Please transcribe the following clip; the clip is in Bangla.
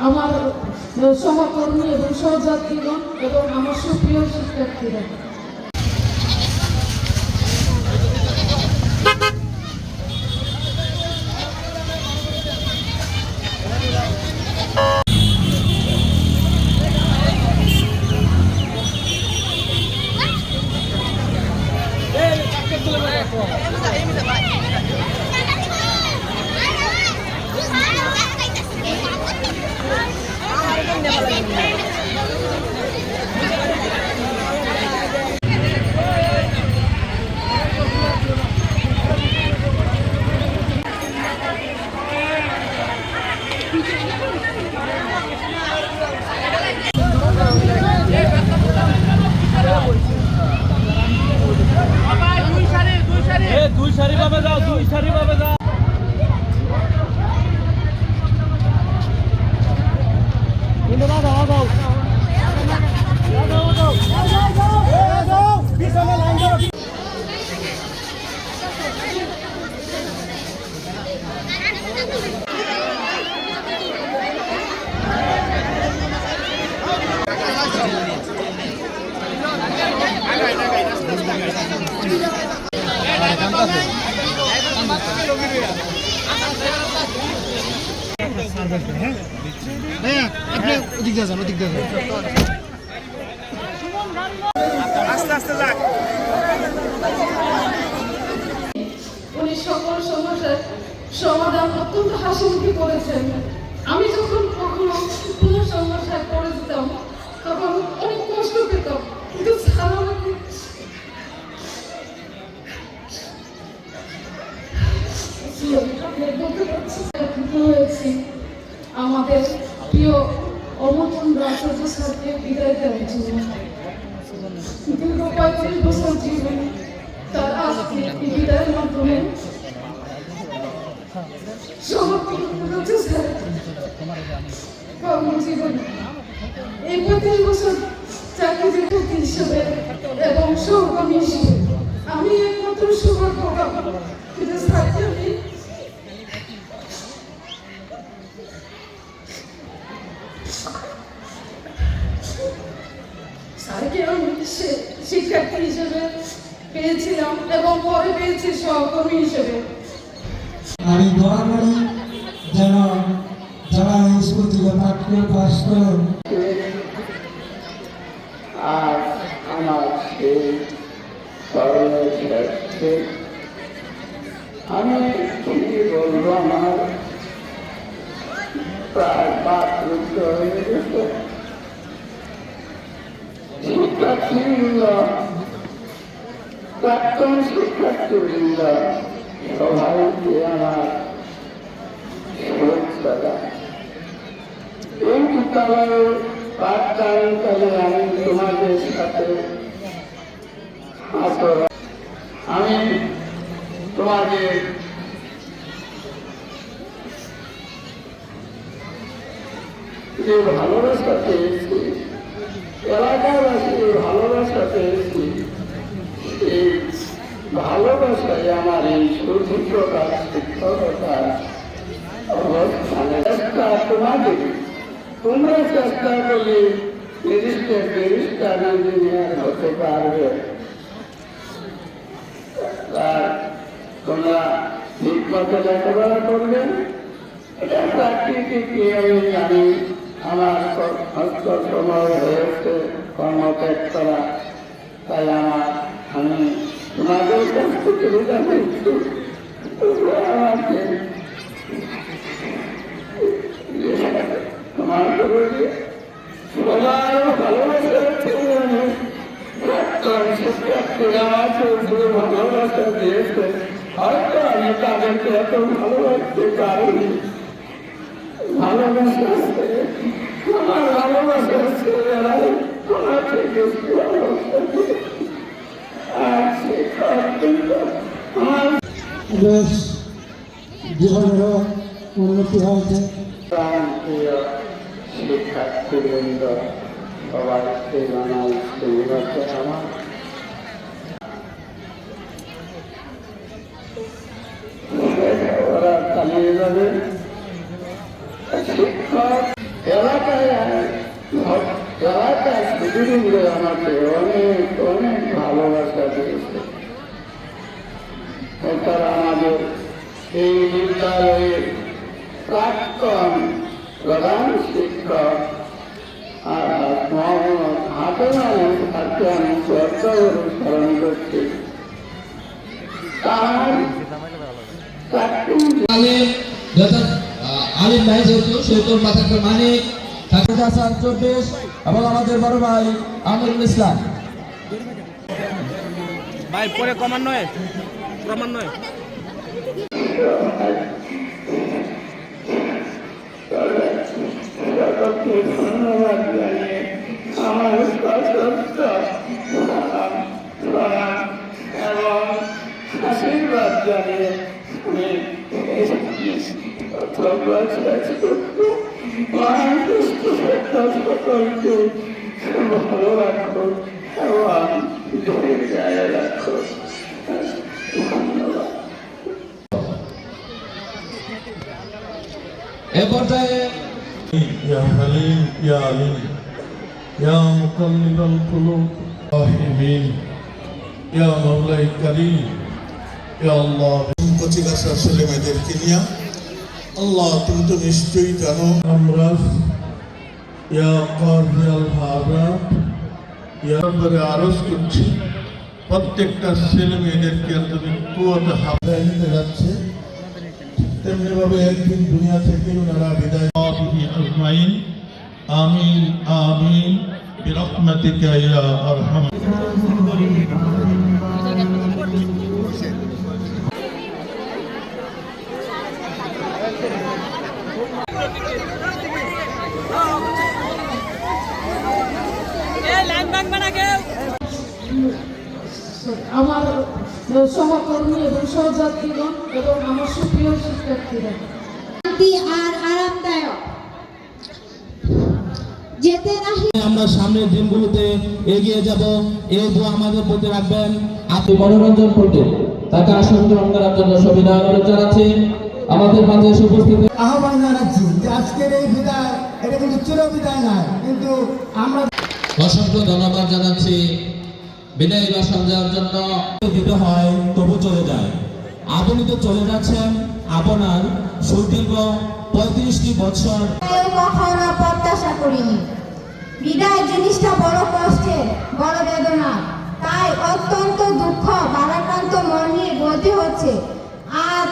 আমার সহকর্মী এবং সহযাত্রীগণ এবং আমার সুপ্রিয় শিক্ষার্থীরা এ দুই সারি ভাবে যাও দুই সারি ভাবে যাও কিন্তু না দাও দাও। ভাইয়া আপনি ওদিক দিয়ে যান ওদিক দিয়ে যান অত্যন্ত হাসি করেছেন। আমি যখন কষ্ট কিন্তু আমাকে আমাদের প্রিয় অমতন রাষ্ট্র স্যারকে বিদায় দেওয়ার জন্য। দীর্ঘ পঁয়ত্রিশ বছর জীবনে তার আজকে বিদায়ের মাধ্যমে স্যার। কর্মজীবনে এই পঁয়ত্রিশ বছর চাকরি ব্যক্তি হিসেবে এবং সহকর্মী হিসেবে আমি একমাত্র সৌভাগ্য আমি শিক্ষার্থী হিসেবে পেয়েছিলাম এবং পরে পেয়েছি সহকর্মী হিসেবে। আমি দোয়া করি যেন যারা স্কুল থেকে পাঠ করে পাস করেন হয়ে গেছে শিক্ষার্থীবৃন্দ প্রাক্তন শিক্ষার্থীবৃন্দ সবাইকে আমার জানাই। এই বিদ্যালয়ের পাঠদানকালে আমি আমি তোমাদের যে ভালোবাসা পেয়েছি এলাকাবাসী যে ভালোবাসা পেয়েছি। এই ভালোবাসায় আমার এই সুচিত্রতা শিক্ষকতার অবস্থানে চেষ্টা তোমাদের তোমরা হতে পারবে। তোমরা ঠিক মতো লেখাপড়া করবে? এটা চাকরিকে আমি জানি। আমার সময় হয়েছে কর্মত্যাগ করা তাই আমার আমি তোমাদের কাছ থেকে জানাইছি তোমরা আমাকে তোমার সবার ভালোবাসা ভালোবাসা দিয়েছে হয়তো আমি তাদেরকে এত ভালোবাসতে পারিনি ভালোবাসা আমার ভালোবাসা আছে এরাই আমার থেকে বেশ জীবনেরও উন্নতি হয়েছে শিক্ষার্থীবৃন্দ সবাইকে আমার ওরা চালিয়ে শিক্ষক এলাকায় প্রতিদিনগুলো আমাকে অনেক অনেক ভালোবাসা দিয়েছে। তারা আমাদের এই বিদ্যালয়ের প্রাক্তন প্রধান শিক্ষক আর আমি মানিক ঠাকুর চব্বিশ এবং আমাদের বড় ভাই আমিরুল ইসলাম। ভাই পরে ক্রমান্বয়ে ক্রমান্বয়ে ধন্যবাদ। সকলকে ভালো রাখো এবং গায়ে রাখো ধন্যবাদ এ পর্যায়ে يا حليم يا عليم يا مقلب القلوب راحمين يا مولاي كريم يا الله প্রতিবাসার ছেলে মেয়েদেরকে নিয়ে আল্লাহ তুমি তো নিশ্চয়ই জানো أمراض يا قاضي الحاجات يا رب আরজ করছি প্রত্যেকটা ছেলে মেয়েদেরকে তুমি কুয়াত হাফায় নিতে যাচ্ছে তেমনি ভাবে একদিন দুনিয়া থেকে ওনারা বিদায় আজমাইন আমিন আমিন برحمتك يا أرحم আমার সহকর্মী এবং সহযাত্রীগণ এবং আমার সুপ্রিয় শিক্ষার্থীরা। আর আরামদায়ক। যেতে নাহি আমরা সামনের দিনগুলোতে এগিয়ে যাব। এই দোয়া আমাদের প্রতি রাখবেন। আপনি মনোরঞ্জন করতে তাকে আসন গ্রহণ করার জন্য সুবিধা অনুরোধ জানাচ্ছি। আমাদের মাঝে উপস্থিত আহ্বান জানাচ্ছি যে আজকের এই বিদায় এটা কিন্তু চির বিদায় নয় কিন্তু আমরা অসংখ্য ধন্যবাদ জানাচ্ছি। বিদায়ী ভাষণ দেওয়ার জন্য। দিতে হয় তবু চলে যায়। আপনি তো চলে যাচ্ছেন। আপনার সুদীর্ঘ পঁয়ত্রিশটি বছর। কখনো প্রত্যাশা করিনি। বিদায় জিনিসটা বড় কষ্টের বড় বেদনা। তাই অত্যন্ত দুঃখ ভারাক্রান্ত মন নিয়ে বলতে হচ্ছে আজ